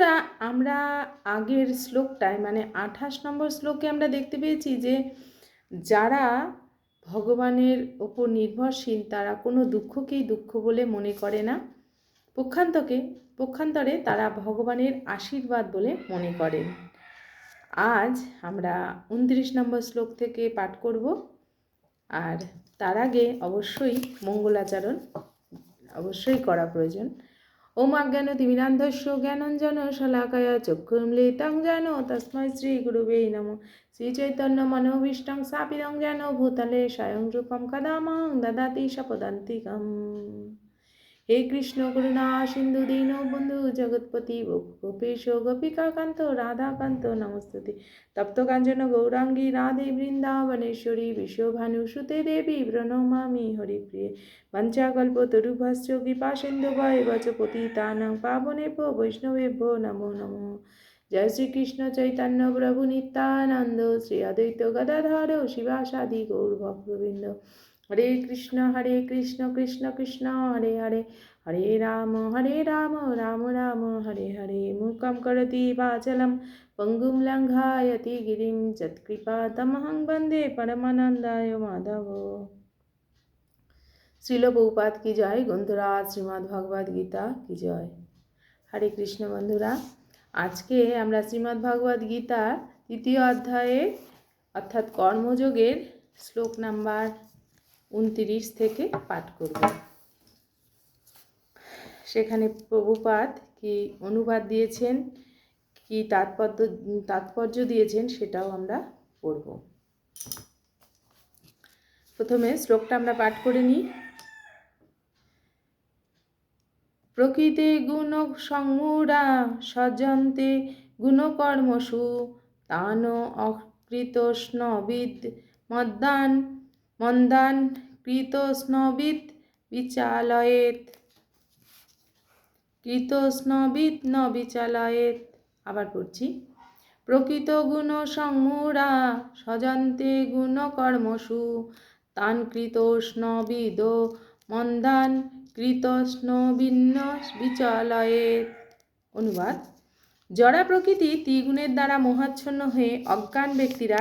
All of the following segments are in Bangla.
বন্ধুরা, আমরা আগের শ্লোকটায় মানে আঠাশ নম্বর শ্লোকে আমরা দেখতে পেয়েছি যে যারা ভগবানের ওপর নির্ভরশীল, তারা কোনো দুঃখকেই দুঃখ বলে মনে করে না। পক্ষান্তকে, পক্ষান্তরে তারা ভগবানের আশীর্বাদ বলে মনে করেন। আজ আমরা উনত্রিশ নম্বর শ্লোক থেকে পাঠ করব। আর তার আগে অবশ্যই মঙ্গলাচরণ অবশ্যই করা প্রয়োজন। ওম অজ্ঞান তিমিরান্ধস্য জ্ঞানঞ্জন শলাকায় চক্ষুর্মৃতং যেন তস্মৈ শ্রী গুরুবে নম। শ্রী চৈতন্য মনোভীষ্টং স্থাপিতং যেন ভূতলে স্বয়ং রূপম কদামং দদাতি সপদান্তিকম। হে কৃষ্ণ করুণা সিন্ধু দীন বন্ধু জগৎপতি গোপেশ গোপিকাকান্ত রাধাকান্ত নমস্তুতে। তপ্ত কাঞ্চন গৌরাঙ্গী রাধে বৃন্দাবনেশ্বরী বিশ্বভানু বিশ্বভানুসুতে দেবী প্রণমামি হরিপ্রিয়ে। পঞ্চাকল্পতরুভশ্চ কৃপা সিন্ধু ভয় বচ পতিতানাং পাবনেভ্য বৈষ্ণবেভ্য নমো নমো। জয় শ্রীকৃষ্ণ চৈতন্য প্রভু নিত্যানন্দ শ্রী অদ্বৈত গদাধর শিবাসাদি গৌর ভক্তবৃন্দ। হরে কৃষ্ণ হরে কৃষ্ণ কৃষ্ণ কৃষ্ণ, হরে হরে। হরে রাম হরে রাম রাম রাম, হরে হরে। মুখম করতি বাচলম, পঙ্গুম লঙ্ঘায়তি গিরিম। যৎকৃপা তমহং বন্দে পরমানন্দায় মাধব। শ্রীল বহুপাত কি জয়? গ্রন্থরাজ শ্রীমদ্ ভগবদ গীতা কি জয়? হরে কৃষ্ণ বন্ধুরা, আজকে আমরা শ্রীমদ্ ভগবদ গীতা তৃতীয় অধ্যায়ে অর্থাৎ কর্মযোগের শ্লোক নাম্বার উনতিরিশ থেকে পাঠ করব। সেখানে প্রভুপাত কি অনুবাদ দিয়েছেন, কি তাৎপর্য তাৎপর্য দিয়েছেন সেটাও আমরা পড়ব। প্রথমে শ্লোকটা আমরা পাঠ করে নিই। প্রকৃতে গুণ সংমূঢ়া সজন্তে গুণকর্মসু তান অকৃত স্নবিদ মদ্দান মন্দান কৃত স্নবিদ বিচালয়েত কৃত স্নবিদ ন বিচালয়েত আবার পড়ছি। প্রকৃত গুণ সংমূঢ়া সজন্তে গুণকর্মসু তান কৃত স্নবিদ মন্দান কৃতস্নবিন্ন বিচালয়েত অনুবাদ। জড়া প্রকৃতি ত্রিগুণের দ্বারা মোহাচ্ছন্ন হয়ে অজ্ঞান ব্যক্তিরা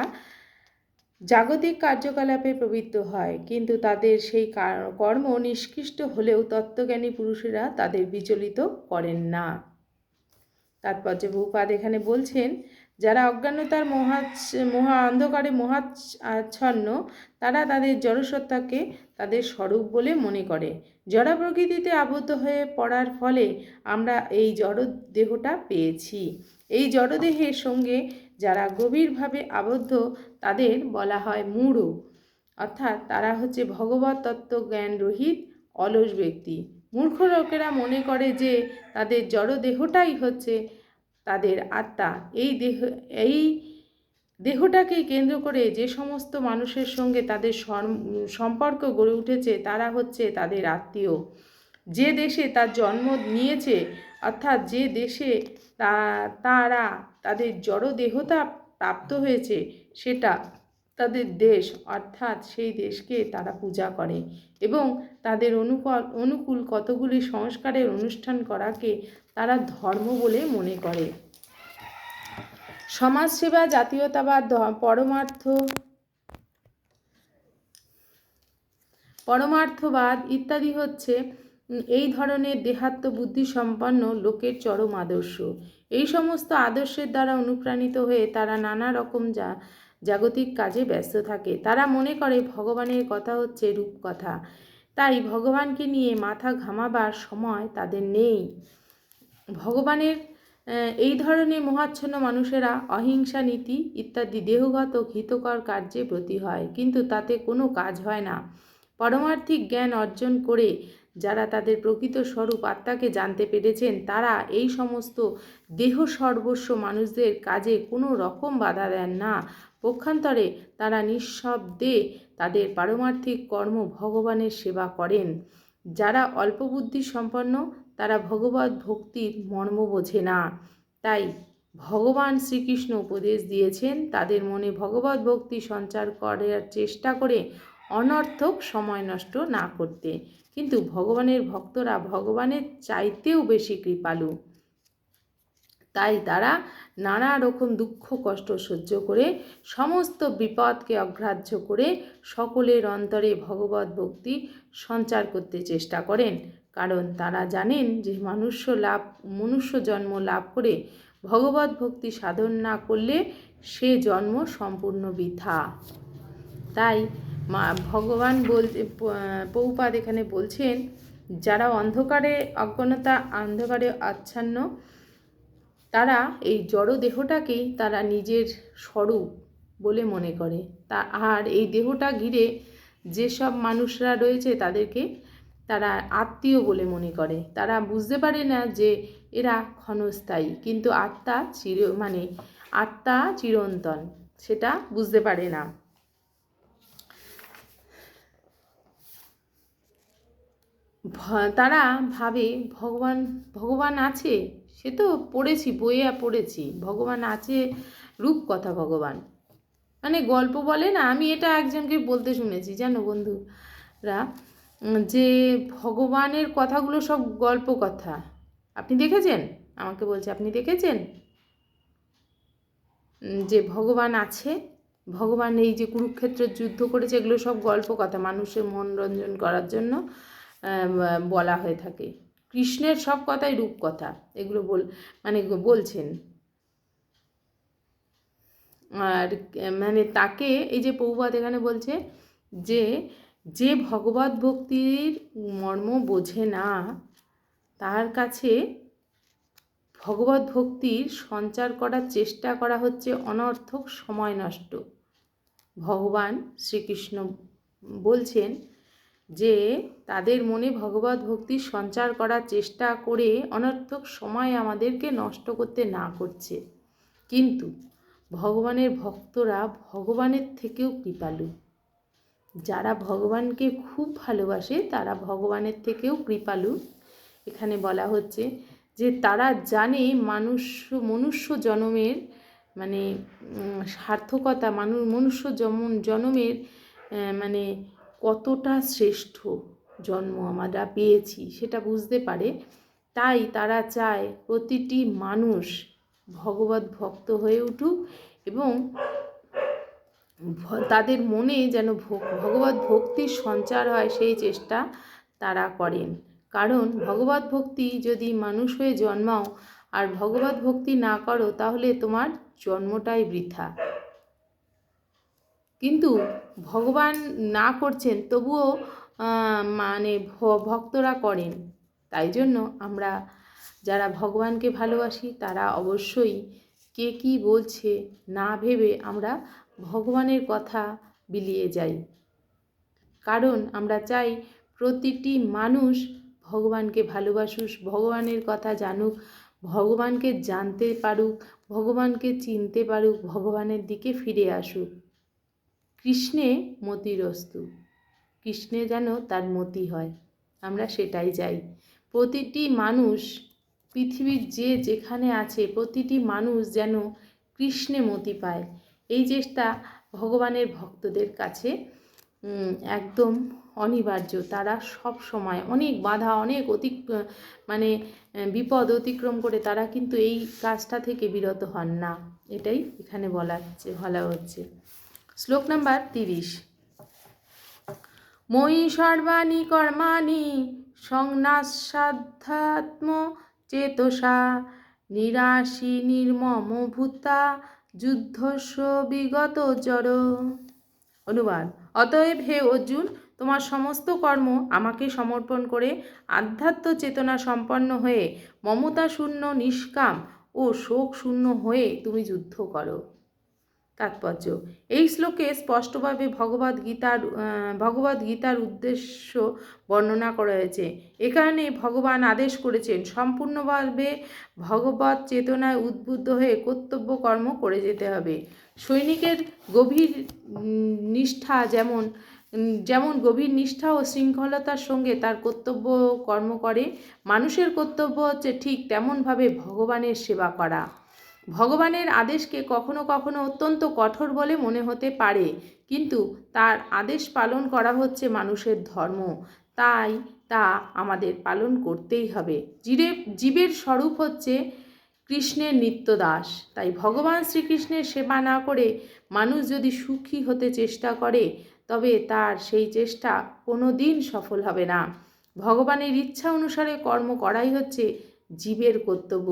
জাগতিক কার্যকলাপে প্রবৃত্ত হয়, কিন্তু তাদের সেই কর্ম নিষ্কৃষ্ট হলেও তত্ত্বজ্ঞানী পুরুষেরা তাদের বিচলিত করেন না। তাৎপর্য বহুপাদ এখানে বলছেন, যারা অজ্ঞানতার মহা মহা অন্ধকারে মহাচ্ছন্ন, তারা তাদের জড়সত্তাকে তাদের স্বরূপ বলে মনে করে। জড় প্রকৃতিতে আবদ্ধ হয়ে পড়ার ফলে আমরা এই জড় দেহটা পেয়েছি। এই জড়দেহের সঙ্গে যারা গভীরভাবে আবদ্ধ, তাদের বলা হয় মূঢ় অর্থাৎ তারা হচ্ছে ভগবত তত্ত্ব জ্ঞান রহিত, অলস ব্যক্তি। মূর্খ লোকেরা মনে করে যে তাদের জড় দেহটাই হচ্ছে তাদের আত্মা। এই দেহ, এই দেহটাকে কেন্দ্র করে যে সমস্ত মানুষের সঙ্গে তাদের সম্পর্ক গড়ে উঠেছে, তারা হচ্ছে তাদের আত্মীয়। যে দেশে তার জন্ম নিয়েছে অর্থাৎ যে দেশে তারা তাদের জড় দেহতা প্রাপ্ত হয়েছে, সেটা তাদের দেশ, অর্থাৎ সেই দেশকে তারা পূজা করে এবং তাদের অনুকূল অনুকূল কতগুলি সংস্কারের অনুষ্ঠান করাকে তারা ধর্ম বলে মনে করে। সমাজসেবা, জাতীয়তাবাদ পরমার্থ, পরমার্থবাদ ইত্যাদি হচ্ছে এই ধরনের দেহাত্ম বুদ্ধি সম্পন্ন লোকের চরম আদর্শ। এই সমস্ত আদর্শের দ্বারা অনুপ্রাণিত হয়ে তারা নানা রকম যা জাগতিক কাজে ব্যস্ত থাকে। তারা মনে করে ভগবানের কথা হচ্ছে রূপকথা। তাই ভগবানকে নিয়ে মাথা ঘামাবার সময় তাদের নেই। ভগবানের এই ধরনের মহাচ্ছন্ন মানুষেরা অহিংসা নীতি ইত্যাদি দেহগত হিতকর কার্যে ব্রতী হয়। কিন্তু তাতে কোনো কাজ হয় না। পারমার্থিক জ্ঞান অর্জন করে যারা তাদের প্রকৃত স্বরূপ আত্মাকে জানতে পেরেছেন, তারা এই সমস্ত দেহ সর্বস্ব মানুষদের কাজে কোনো রকম বাধা দেন না। পক্ষান্তরে তারা নিঃশব্দে তাদের পারমার্থিক কর্ম ভগবানের সেবা করেন। যারা অল্প বুদ্ধি সম্পন্ন, তারা ভগবত ভক্তির মর্ম বোঝে না। তাই ভগবান শ্রীকৃষ্ণ উপদেশ দিয়েছেন, তাদের মনে ভগবত ভক্তি সঞ্চার করার চেষ্টা করে অনর্থক সময় নষ্ট না করতে। কিন্তু ভগবানের ভক্তরা ভগবানের চাইতেও বেশি কৃপালু। তাই তারা নানা রকম দুঃখ, কষ্ট সহ্য করে সমস্ত বিপদকে অগ্রাহ্য করে সকলের অন্তরে ভগবত ভক্তি সঞ্চার করতে চেষ্টা করেন। কারণ তারা জানেন যে মনুষ্য লাভ, মনুষ্য জন্ম লাভ করে ভগবত ভক্তি সাধন না করলে সে জন্ম সম্পূর্ণ বৃথা। তাই মা ভগবান বল পৌপাদ এখানে বলছেন, যারা অন্ধকারে অজ্ঞানতা, অন্ধকারে আচ্ছন্ন, তারা এই জড় দেহটাকেই তারা নিজের স্বরূপ বলে মনে করে। তা, আর এই দেহটা ঘিরে যেসব মানুষরা রয়েছে তাদেরকে তারা আত্মীয় বলে মনে করে। তারা বুঝতে পারে না যে এরা ক্ষণস্থায়ী, কিন্তু আত্মা চির মানে আত্মা চিরন্তন, সেটা বুঝতে পারে না। তারা ভাবে, ভগবান ভগবান আছে? সে তো পড়েছি, বইয়ে পড়েছি। ভগবান আছে, রূপ কথা ভগবান। মানে গল্প বলে না, আমি এটা একজনকে বলতে শুনেছি, জানো বন্ধুরা, যে ভগবানের কথাগুলো সব গল্প কথা। আপনি দেখেছেন? আমাকে বলছে, আপনি দেখেছেন? যে ভগবান আছে, ভগবান এই যে কুরুক্ষেত্রের যুদ্ধ করেছে, এগুলো সব গল্প কথা, মানুষের মনোরঞ্জন করার জন্য। বলা হয়ে থাকে। কৃষ্ণের সব কথাই রূপকথা। এগুলো বল মানে বলছেন। আর মানে তাকে এই যে পৌবাদ এখানে বলছে যে যে ভগবত ভক্তির মর্ম বোঝে না, তার কাছে ভগবত ভক্তির সঞ্চার করার চেষ্টা করা হচ্ছে অনর্থক সময় নষ্ট। ভগবান শ্রীকৃষ্ণ বলছেন যে তাদের মনে ভগবত ভক্তির সঞ্চার করার চেষ্টা করে অনর্থক সময় আমাদেরকে নষ্ট করতে না করছে। কিন্তু ভগবানের ভক্তরা ভগবানের থেকেও কৃপালু। যারা ভগবানকে খুব ভালোবাসে, তারা ভগবানের থেকেও কৃপালু। এখানে বলা হচ্ছে যে তারা জানে মানুষ মনুষ্য জন্মের মানে সার্থকতা মানুষ মনুষ্য জন্মের মানে কতটা শ্রেষ্ঠ জন্ম আমরা পেয়েছি সেটা বুঝতে পারে। তাই তারা চায় প্রতিটি মানুষ ভগবত ভক্ত হয়ে উঠুক এবং তাদের মনে যেন ভগ- ভগবত ভক্তির সঞ্চার হয় সেই চেষ্টা তারা করেন। কারণ ভগবত ভক্তি যদি মানুষ হয়ে জন্মাও আর ভগবত ভক্তি না করো তাহলে তোমার জন্মটাই বৃথা। কিন্তু ভগবান না করছেন, তবুও মানে ভক্তরা করেন। তাই জন্য আমরা যারা ভগবানকে ভালোবাসি, তারা অবশ্যই কে কী বলছে না ভেবে আমরা ভগবানের কথা বিলিয়ে যাই। কারণ আমরা চাই প্রতিটি মানুষ ভগবানকে ভালোবাসুক, ভগবানের কথা জানুক, ভগবানকে জানতে পারুক, ভগবানকে চিনতে পারুক, ভগবানের দিকে ফিরে আসুক। কৃষ্ণে মতিরস্তু। কৃষ্ণে যেন তার মতি হয়, আমরা সেটাই যাই প্রতিটি মানুষ, পৃথিবীর যে যেখানে আছে, প্রতিটি মানুষ যেন কৃষ্ণে মতি পায়। এই চেষ্টা ভগবানের ভক্তদের কাছে একদম অনিবার্য। তারা সব সময় অনেক বাধা, অনেক অতি মানে বিপদ অতিক্রম করে তারা কিন্তু এই কাজটা থেকে বিরত হন না। এটাই এখানে বলা হচ্ছে বলা হচ্ছে। শ্লোক নাম্বার তিরিশ। ময়ি সর্বাণি কর্মাণি সংনাসাধ্যাত্ম চেতসা নিরাশি নির্মম ভূতা যুদ্ধস্ব বিগত জড়। অনুবাদ। অতএব হে অর্জুন, তোমার সমস্ত কর্ম আমাকে সমর্পণ করে আধ্যাত্ম চেতনা সম্পন্ন হয়ে মমতা শূন্য নিষ্কাম ও শোক শূন্য হয়ে তুমি যুদ্ধ করো। তাৎপর্য। এই শ্লোকে স্পষ্টভাবে ভগবদ গীতার ভগবদ গীতার উদ্দেশ্য বর্ণনা করা হয়েছে। এখানে ভগবান আদেশ করেছেন, সম্পূর্ণভাবে ভগবত চেতনায় উদ্বুদ্ধ হয়ে কর্তব্য কর্ম করে যেতে হবে। সৈনিকের গভীর নিষ্ঠা যেমন যেমন গভীর নিষ্ঠা ও শৃঙ্খলতার সঙ্গে তার কর্তব্য কর্ম করে, মানুষের কর্তব্য হচ্ছে ঠিক তেমনভাবে ভগবানের সেবা করা। ভগবানের আদেশকে কখনো কখনো অত্যন্ত কঠোর বলে মনে হতে পারে, কিন্তু তার আদেশ পালন করা হচ্ছে মানুষের ধর্ম। তাই তা আমাদের পালন করতেই হবে। জীবের জীবের স্বরূপ হচ্ছে কৃষ্ণের নিত্যদাস। তাই ভগবান শ্রীকৃষ্ণের সেবা না করে মানুষ যদি সুখী হতে চেষ্টা করে, তবে তার সেই চেষ্টা কোনো দিন সফল হবে না। ভগবানের ইচ্ছা অনুসারে কর্ম করাই হচ্ছে জীবের কর্তব্য।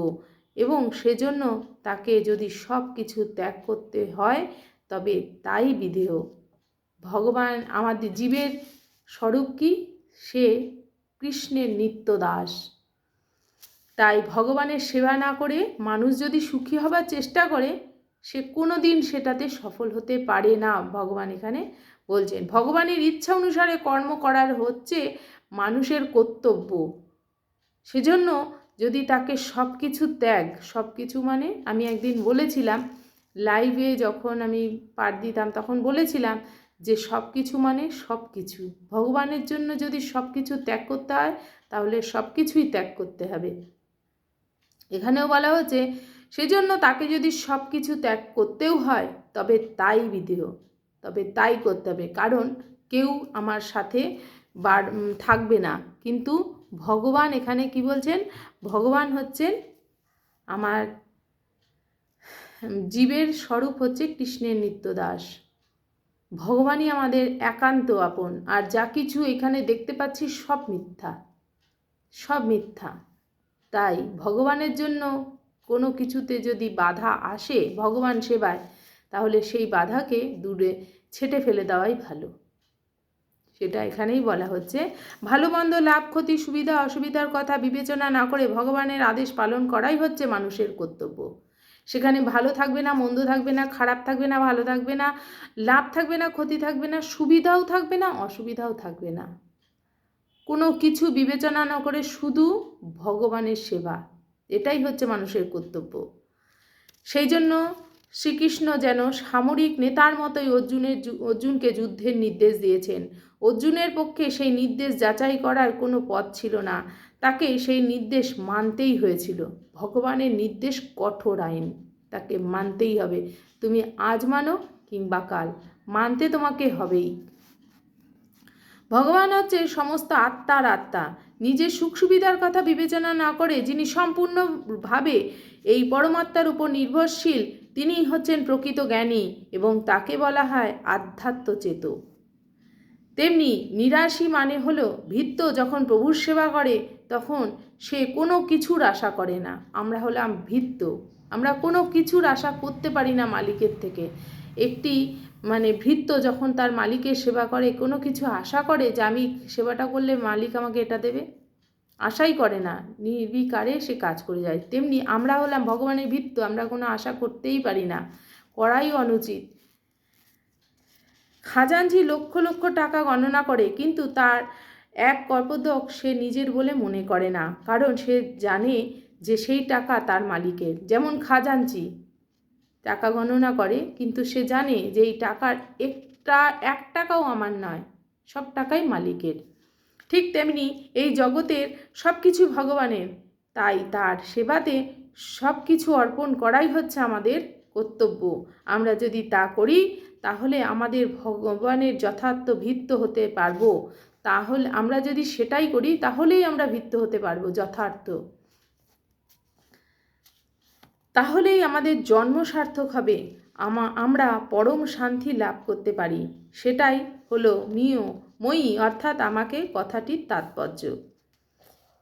এবং সেজন্য তাকে যদি সব কিছু ত্যাগ করতে হয়, তবে তাই বিধেয়। ভগবান আমাদের জীবের স্বরূপ কি? সে কৃষ্ণের নিত্য দাস তাই ভগবানের সেবা না করে মানুষ যদি সুখী হবার চেষ্টা করে, সে কোনো দিন সেটাতে সফল হতে পারে না, ভগবান এখানে বলছেন। ভগবানের ইচ্ছা অনুসারে কর্ম করার হচ্ছে মানুষের কর্তব্য। সেজন্য যদি তাকে সব কিছু ত্যাগ সব কিছু মানে আমি একদিন বলেছিলাম লাইভে যখন আমি পাঠ দিতাম তখন বলেছিলাম যে সব কিছু মানে সব কিছু ভগবানের জন্য যদি সব কিছু ত্যাগ করতে হয়, তাহলে সব কিছুই ত্যাগ করতে হবে। এখানেও বলা হচ্ছে সেজন্য তাকে যদি সব কিছু ত্যাগ করতেও হয়, তবে তাই বিধেয় তবে তাই করতে হবে। কারণ কেউ আমার সাথে বার থাকবে না। কিন্তু ভগবান এখানে কি বলছেন? ভগবান হচ্ছেন আমার জীবের স্বরূপ হচ্ছে কৃষ্ণের নিত্য দাস ভগবানই আমাদের একান্ত আপন, আর যা কিছু এখানে দেখতে পাচ্ছি সব মিথ্যা সব মিথ্যা। তাই ভগবানের জন্য কোনো কিছুতে যদি বাধা আসে ভগবান সেবায়, তাহলে সেই বাধাকে দূরে ছেটে ফেলে দেওয়াই ভালো। সেটা এখানেই বলা হচ্ছে। ভালো মন্দ লাভ, ক্ষতি, সুবিধা, অসুবিধার কথা বিবেচনা না করে ভগবানের আদেশ পালন করাই হচ্ছে মানুষের কর্তব্য। সেখানে ভালো থাকবে না, মন্দ থাকবে না, খারাপ থাকবে না, ভালো থাকবে না, লাভ থাকবে না, ক্ষতি থাকবে না, সুবিধাও থাকবে না, অসুবিধাও থাকবে না। কোনো কিছু বিবেচনা না করে শুধু ভগবানের সেবা, এটাই হচ্ছে মানুষের কর্তব্য। সেই জন্য শ্রীকৃষ্ণ যেন সামরিক নেতার মতোই অর্জুনের অর্জুনকে যুদ্ধের নির্দেশ দিয়েছেন। অর্জুনের পক্ষে সেই নির্দেশ যাচাই করার কোনো পথ ছিল না। তাকে সেই নির্দেশ মানতেই হয়েছিল। ভগবানের নির্দেশ কঠোর আইন। তাকে মানতেই হবে। তুমি আজ মানো কিংবা কাল। মানতে তোমাকে হবেই। ভগবান হচ্ছে সমস্ত আত্মার আত্মা। নিজের সুখ সুবিধার কথা বিবেচনা না করে যিনি সম্পূর্ণভাবে এই পরমাত্মার উপর নির্ভরশীল তিনিই হচ্ছেন প্রকৃত জ্ঞানী এবং তাকে বলা হয় আধ্যাত্ম চেত তেমনি নিরাশী মানে হলো ভিত্ত যখন প্রভুর সেবা করে, তখন সে কোনো কিছুর আশা করে না। আমরা হলাম ভিত্ত আমরা কোনো কিছুর আশা করতে পারি না মালিকের থেকে। একটি মানে ভৃত্য যখন তার মালিকের সেবা করে, কোনো কিছু আশা করে যে আমি সেবাটা করলে মালিক আমাকে এটা দেবে? আশাই করে না। নির্বিকারে সে কাজ করে যায়। তেমনি আমরা হলাম ভগবানের ভিত্ত আমরা কোনো আশা করতেই পারি না। করাই অনুচিত। খাজানজি লক্ষ লক্ষ টাকা গণনা করে, কিন্তু তার এক কর্পদক সে নিজের বলে মনে করে না। কারণ সে জানে যে সেই টাকা তার মালিকের। যেমন খাজানজি টাকা গণনা করে, কিন্তু সে জানে যে এই টাকার একটা, এক টাকাও আমার নয়, সব টাকাই মালিকের। ঠিক তেমনি এই জগতের সব কিছু ভগবানের। তাই তার সেবাতে সব কিছু অর্পণ করাই হচ্ছে আমাদের কর্তব্য। আমরা যদি তা করি, তাহলে আমাদের ভগবানের যথার্থ ভিত্ত হতে পারব। তাহলে, আমরা যদি সেটাই করি, তাহলেই আমরা ভিত্ত হতে পারব যথার্থ। তাহলেই আমাদের জন্ম সার্থক হবে। আমা, আমরা পরম শান্তি লাভ করতে পারি। সেটাই হলো মিয় মই অর্থাৎ আমাকে কথাটির তাৎপর্য।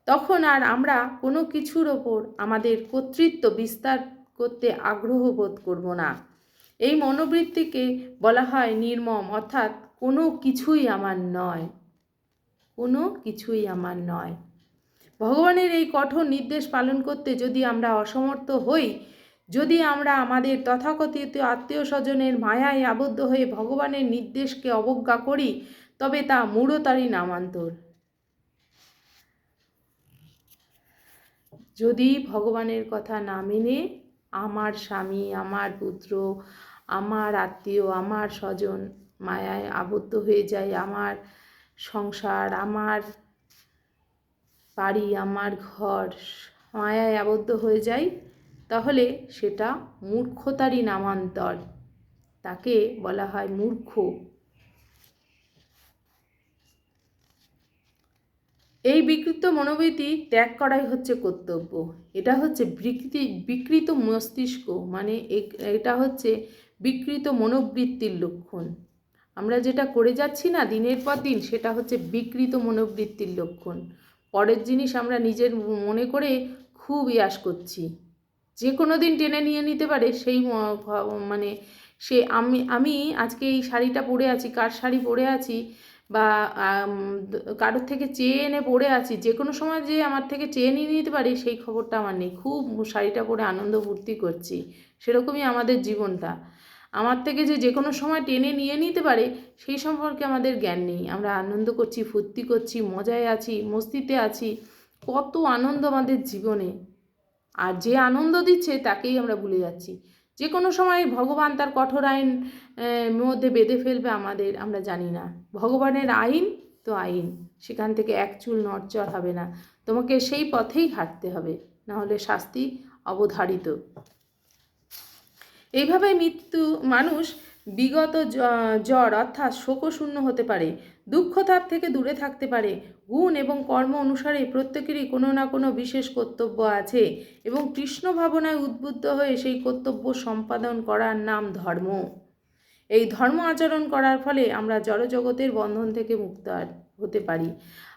তখন আর আমরা কোনো কিছুর ওপর আমাদের কর্তৃত্ব বিস্তার করতে আগ্রহ বোধ করব না। এই মনোবৃত্তিকে বলা হয় নির্মম, অর্থাৎ কোনো কিছুই আমার নয়। কোনো কিছুই আমার নয়। ভগবানের এই কঠোর নির্দেশ পালন করতে যদি আমরা অসমর্থ হই, যদি আমরা আমাদের তথাকথিত আত্মীয় স্বজনের মায়ায় আবদ্ধ হয়ে ভগবানের নির্দেশকে অবজ্ঞা করি তবে তা মূঢ়তারই নামান্তর। যদি ভগবানের কথা না মেনে আমার স্বামী, আমার পুত্র, আমার আত্মীয়, আমার স্বজন মায়ায় আবদ্ধ হয়ে যায়, আমার সংসার, আমার বাড়ি, আমার ঘর মায়ায় আবদ্ধ হয়ে যায়, তাহলে সেটা মূর্খতারই নামান্তর। তাকে বলা হয় মূর্খ। এই বিকৃত মনোবৃত্তি ত্যাগ করাই হচ্ছে কর্তব্য। এটা হচ্ছে বিকৃতি, বিকৃত মস্তিষ্ক মানে এটা হচ্ছে বিকৃত মনোবৃত্তির লক্ষণ। আমরা যেটা করে যাচ্ছি না দিনের পর দিন, সেটা হচ্ছে বিকৃত মনোবৃত্তির লক্ষণ। পরের জিনিস আমরা নিজের মনে করে খুব ইয়াস করছি। যে কোনো দিন টেনে নিয়ে নিতে পারে, সেই মানে সে আমি আমি আজকে এই শাড়িটা পরে আছি, কার শাড়ি পরে আছি বা কারোর থেকে চেয়ে এনে পরে আছি, যে কোনো সময় যে আমার থেকে চেয়ে নিয়ে নিতে পারে, সেই খবরটা আমার নেই। খুব শাড়িটা পরে আনন্দ ফুর্তি করছি, সেরকমই আমাদের জীবনটা। আমার থেকে যে যে কোনো সময় টেনে নিয়ে নিতে পারে, সেই সম্পর্কে আমাদের জ্ঞান নেই। আমরা আনন্দ করছি, ফুর্তি করছি, মজায় আছি, মস্তিতে আছি, কত আনন্দ আমাদের জীবনে। আর যে আনন্দ দিচ্ছে, তাকেই আমরা ভুলে যাচ্ছি। যে কোনো সময় ভগবান তার কঠোর আইন মধ্যে বেঁধে ফেলবে আমাদের, আমরা জানি না। ভগবানের আইন তো আইন, সেখান থেকে এক চুল নড়চড় হবে না। তোমাকে সেই পথেই হাঁটতে হবে না হলে শাস্তি অবধারিত। এইভাবে মৃত্যু মানুষ বিগত জ্বর অর্থাৎ শোকশূন্য হতে পারে। দুঃখতাপ থেকে দূরে থাকতে পারে। গুণ এবং কর্ম অনুসারে প্রত্যেকেরই কোনো না কোনো বিশেষ কর্তব্য আছে এবং কৃষ্ণ ভাবনায় উদ্বুদ্ধ হয়ে সেই কর্তব্য সম্পাদন করার নাম ধর্ম। এই ধর্ম আচরণ করার ফলে আমরা জড়জগতের বন্ধন থেকে মুক্ত হতে পারি।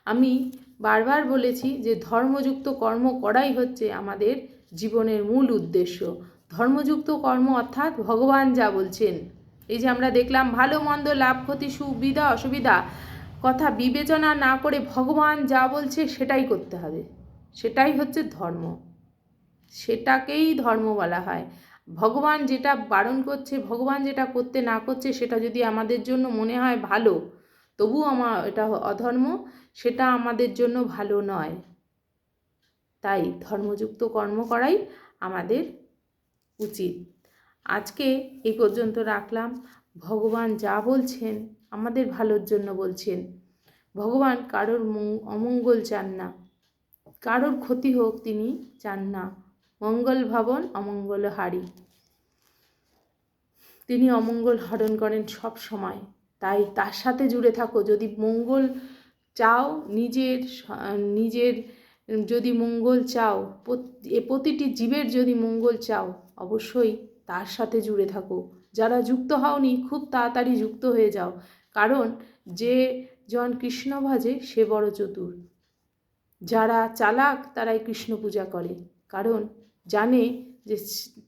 আমি বারবার বলেছি যে ধর্মযুক্ত কর্ম করাই হচ্ছে আমাদের জীবনের মূল উদ্দেশ্য। ধর্মযুক্ত কর্ম অর্থাৎ ভগবান যা বলছেন এই যে আমরা দেখলাম, ভালো, মন্দ, লাভ, ক্ষতি সুবিধা অসুবিধা, কথা বিবেচনা না করে ভগবান যা বলছে সেটাই করতে হবে। সেটাই হচ্ছে ধর্ম। সেটাকেই ধর্ম বলা হয়। ভগবান যেটা বারণ করছে, ভগবান যেটা করতে না করছে, সেটা যদি আমাদের জন্য মনে হয় ভালো তবু আমার এটা অধর্ম, সেটা আমাদের জন্য ভালো নয়। তাই ধর্মযুক্ত কর্ম করাই আমাদের উচিত। আজকে এই পর্যন্ত রাখলাম। ভগবান যা বলছেন আমাদের ভালোর জন্য বলছেন। ভগবান কারোর অমঙ্গল চান না। কারোর ক্ষতি হোক তিনি চান না। মঙ্গল ভবন, অমঙ্গল হারি। তিনি অমঙ্গল হরণ করেন সব সময়। তাই তার সাথে জুড়ে থাকো। যদি মঙ্গল চাও নিজের নিজের যদি মঙ্গল চাও প্রতিটি জীবের যদি মঙ্গল চাও, অবশ্যই তার সাথে জুড়ে থাকো। যারা যুক্ত হওনি, খুব তাড়াতাড়ি যুক্ত হয়ে যাও। কারণ যে জন কৃষ্ণ ভাজে, সে বড় চতুর। যারা চালাক, তারাই কৃষ্ণ পূজা করে। কারণ জানে যে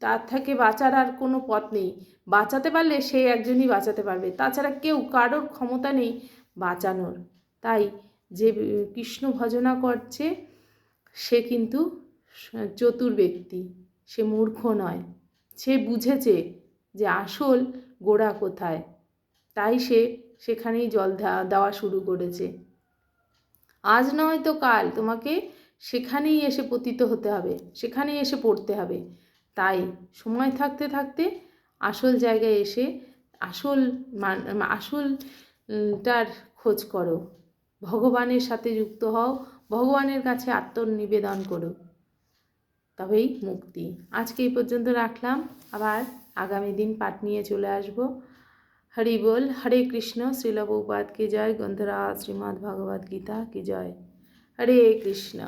তার থেকে বাঁচার আর কোনো পথ নেই। বাঁচাতে পারলে সে একজনই বাঁচাতে পারবে। তাছাড়া কেউ কারোর ক্ষমতা নেই বাঁচানোর। তাই যে কৃষ্ণ ভজনা করছে, সে কিন্তু চতুর ব্যক্তি। সে মূর্খ নয়। সে বুঝেছে যে আসল গোড়া কোথায়। তাই সে সেখানেই জল দেওয়া শুরু করেছে। আজ নয় তো কাল, তোমাকে সেখানেই এসে পতিত হতে হবে, সেখানেই এসে পড়তে হবে। তাই সময় থাকতে থাকতে আসল জায়গায় এসে আসল আসলটার খোঁজ করো। ভগবানের সাথে যুক্ত হও, ভগবানের কাছে আত্মনিবেদন করো। তবেই মুক্তি। আজকে এই পর্যন্ত রাখলাম। আবার আগামী দিন পাঠ নিয়ে চলে আসব। হরি বল, হরে কৃষ্ণ শ্রীল প্রভুপাদ কি জয়? গন্ধরা শ্রীমদ্ ভগবদ্ গীতা কি জয়? হরে কৃষ্ণ।